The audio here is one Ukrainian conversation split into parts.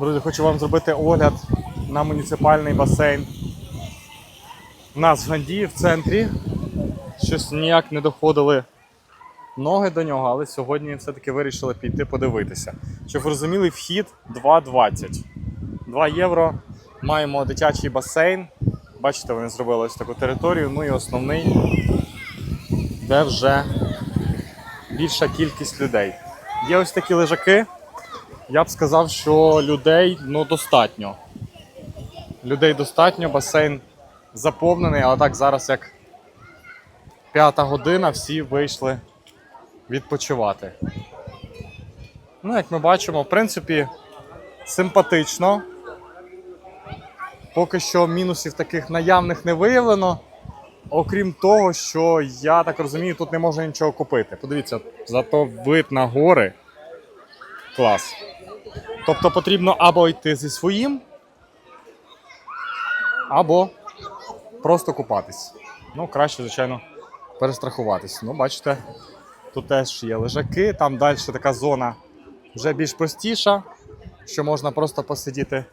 Друзі, хочу вам зробити огляд на муніципальний басейн. У нас в Гандії в центрі. Щось ніяк не доходили ноги до нього, але сьогодні все-таки вирішили піти подивитися. Щоб ви розуміли, вхід 2,20. 2 євро. Маємо дитячий басейн. Бачите, вони зробили ось таку територію. Ну і основний, де вже більша кількість людей. Є ось такі лежаки. Я б сказав, що людей ну, достатньо. Людей достатньо, басейн заповнений, але так зараз як п'ята година, всі вийшли відпочивати. Ну, як ми бачимо, в принципі, симпатично. Поки що мінусів таких наявних не виявлено. Окрім того, що я так розумію, тут не можна нічого купити. Подивіться, зато вид на гори. Клас. Тобто потрібно або йти зі своїм, або просто купатись. Ну, краще, звичайно, перестрахуватись. Ну, бачите, тут теж є лежаки, там далі така зона вже більш простіша, що можна просто посидіти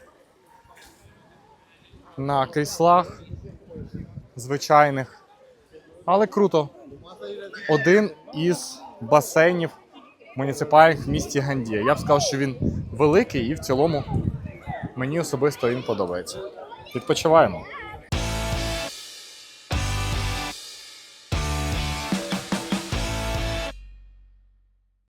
на кріслах звичайних. Але круто. Один із басейнів муніципальних в місті Гандія. Я б сказав, що він великий і в цілому мені особисто він подобається. Відпочиваємо.